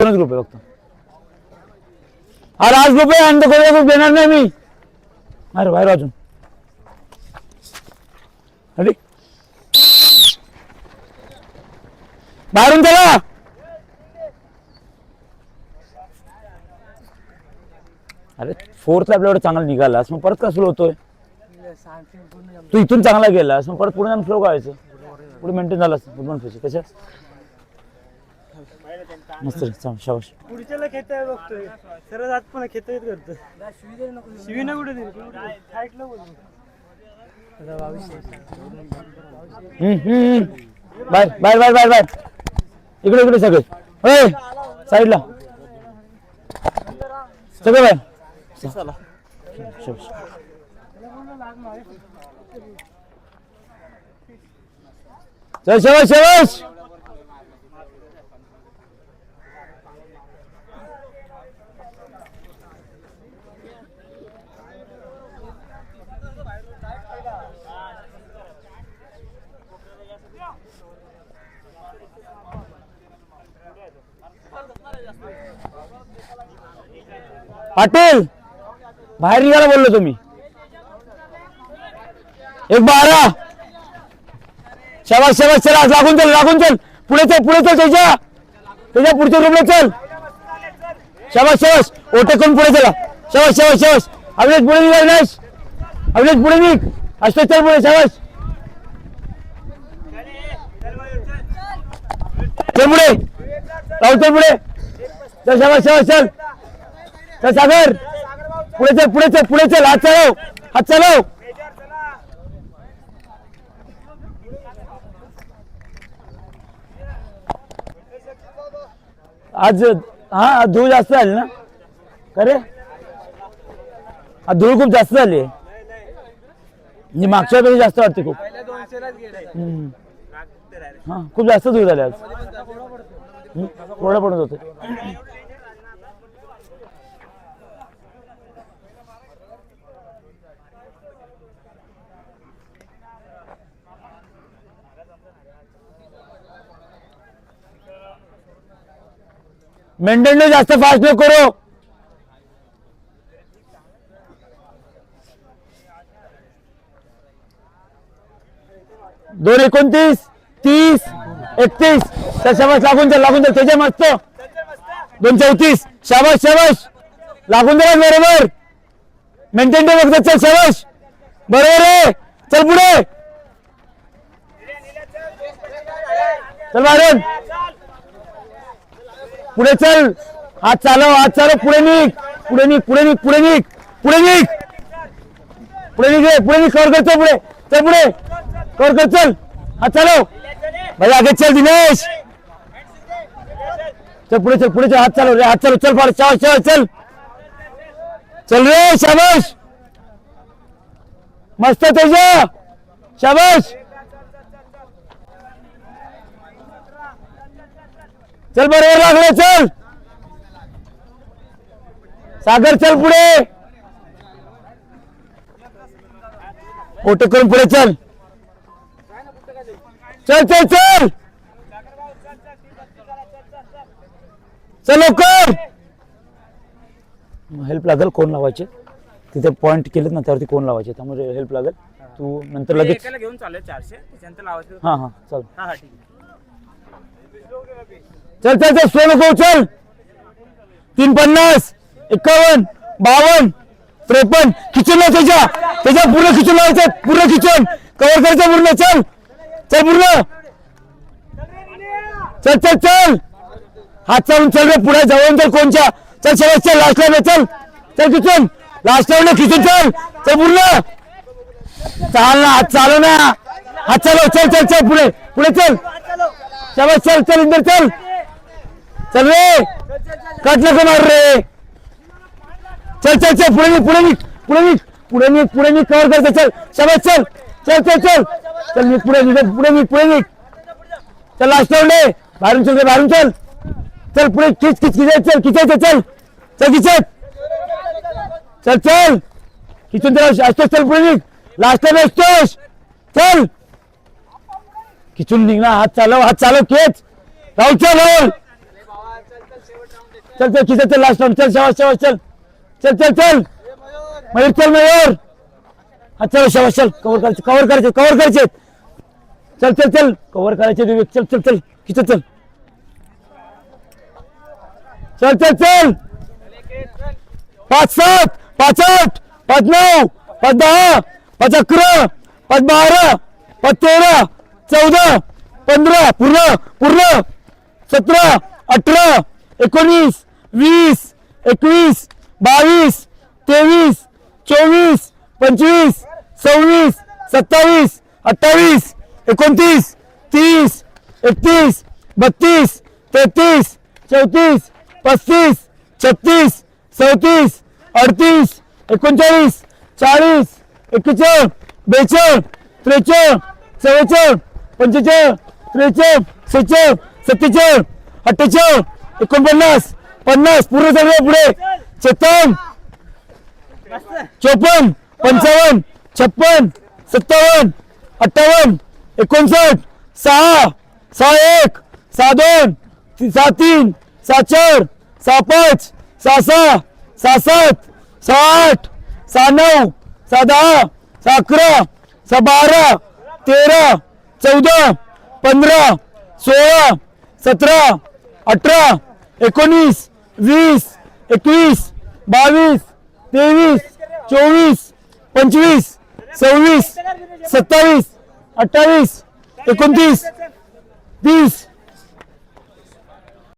दोनच ग्रुप आहे फक्त. अरे आज ग्रुप आहे आणि तो कोणता ग्रुप देणार नाही मी? अरे बाहेर अजून अरे बाहेरून चला. अरे फोर्थला आपल्या एवढं चांगला निघालास मग परत का स्लो होतोय? तू इथून चांगला गेलास मग परत पुढे जाऊन फ्लो करायचं पुढे मेंटेन झालास गुडमॉर्निंग फ्रेश कशा? मस्त शाबाश पुढच्याला खेळता बघतोय. सरळ हात पण खेळता येत करतो शिवी ना कुठे दिली. बाहेर बाहेर बाहेर बाहेर बाहेर इकडे इकडे सगळे. होय साईडला. सगळे बाहेर शाबाश. चल शाबाश शाबाश पाटील बाहेर निघायला बोललो तुम्ही. एक बारा. शाबाश शाबाश चला लागून चल लागून चल. पुढे चल पुढे चल त्याच्या. त्याच्या पुढच्या रूमला चल. शाबाश शाबाश ओटे करून पुढे चला. शाबाश शाबाश शाबाश अभिनेश पुढे निघ अविनाश अविनाश पुढे निघ. असतो चल पुढे शाबाश चल पुढे. राहुल चल पुढे. चल शाबाश शाबाश चल चल सागर पुढे चल पुढे चल पुढे चल. हात चालव हात चालव. आज हा धूळ जास्त झाली ना? अरे रे? धूळ खूप जास्त झाली. म्हणजे मागच्या वेळी जास्त वाटते खूप. हा खूप जास्त धूळ झाली आज. हम्म, पडत होते. मेंटेन जास्त फास्ट नको करो. दोन एकोणतीस तीस एकतीस. तर लागून चल लागून द्या त्याच्या मस्त. दोन चौतीस. शाबाश शाबाश लागून द्या बरोबर. मेंटेन डे बघतात चल शाबाश बरोबर आहे. चल पुढे. चल मारून. पुढे चल. हात चालव हात चालव. पुढे निघ. पुढे निघ पुढे निघ पुढे निघ. पुढे निघ. पुढे निघ पुढे निघ. कर चल पुढे. चल पुढे. कर कर चल. हात चालव. भाई आगे चल दिनेश. चल पुढे चल पुढे चल. हात चालव रे हात चालव. चल फार चल चल चल. चल रे शाबाश. मस्त तेजा शाबाश. चल बरोबर लागले चल. सागर चल पुढे. ओटे करून पुढे चल. चल चल चल. चल लवकर. हेल्प लागेल कोण लावायचे? तिथे पॉइंट केलेत ना त्यावरती कोण लावायचे? त्यामुळे हेल्प लागेल. तू नंतर लगेच घेऊन चालू चारशे त्याच्यानंतर लावायचं. हा हा चल. हा हा ठीक आहे. चल चल चल स्लो नको चल. तीन पन्नास एक्कावन्न बावन्न त्रेपन्न किचन लाव त्याच्या. त्याच्या पूर्ण किचन लावायचं पूर्ण किचन. कवर करायचं पूर्ण चल. चल पूर्ण. चल चल चल. हात चालून चल रे पुढे जाऊन चल कोणच्या. चल चल चल लास्ट लाईन चल. चल किचन. लास्ट लाईन किचन चल. चल पूर्ण. चाल ना हात चालू ना. हात चालव चल चल चल पुढे. पुढे चल. चल चल चल इंदर चल. चल रे. कट नको मार रे. चल चल चल पुढे मी पुढे मी पुढे मी पुढे मी पुढे मी कव्हर करतो चल शाबास चल चल चल चल. चल मी पुढे निघ पुढे मी पुढे निघ. चल लास्ट राऊंड आहे बाहेरून चल बाहेरून चल. चल पुढे खिच खिच खिचायचं चल खिचायचं चल. चल खिचत चल. चल खिचून तर असतोस चल पुढे निघ. लास्ट टाइम असतोस. चल. खिचून निघ ना हात चालव हात चालव खेच. राहू चल चल चल खिचत चल लास्ट चल शाबाश शाबाश चल. चल चल चल. मयूर चल मयूर. हा चल शाबाश चल. कव्हर करायचे कव्हर करायचे कव्हर करायचे. चल चल चल. कव्हर करायचे विवेक चल चल चल. खिचत चल. चल चल चल. पाच सात पाच आठ पाच नऊ पाच दहा पाच अकरा पाच बारा पाच तेरा चौदा पंधरा पूर्ण पूर्ण. सतरा अठरा एकोणीस वीस एकवीस बावीस तेवीस चोवीस पंचवीस सव्वीस सत्तावीस अठ्ठावीस एकोणतीस तीस एकतीस बत्तीस तेहतीस चौतीस पस्तीस छत्तीस चौतीस अडतीस एकोणचाळीस चाळीस एक्केचाळ बेचाळ त्रेचाळ चव्वेचाळ पंचेचाळ त्रेचाळ सेचाळ सत्तेचाळ अठ्ठेचाळ एकोणपन्नास पन्नास पूर्ण सगळे पुढे. सत्तावन्न. चोपन्न पंचावन्न छप्पन सत्तावन्न अठ्ठावन्न एकोणसाठ सहा सहा एक सहा दोन सहा तीन सहा चार सहा पाच सहा सहा सहा सात सहा आठ सहा नऊ सहा दहा सहा अकरा सहा बारा तेरा चौदा पंधरा सोळा सतरा अठरा एकोणीस वीस एकवीस बावीस तेवीस चोवीस पंचवीस सव्वीस सत्तावीस अठ्ठावीस एकोणतीस तीस.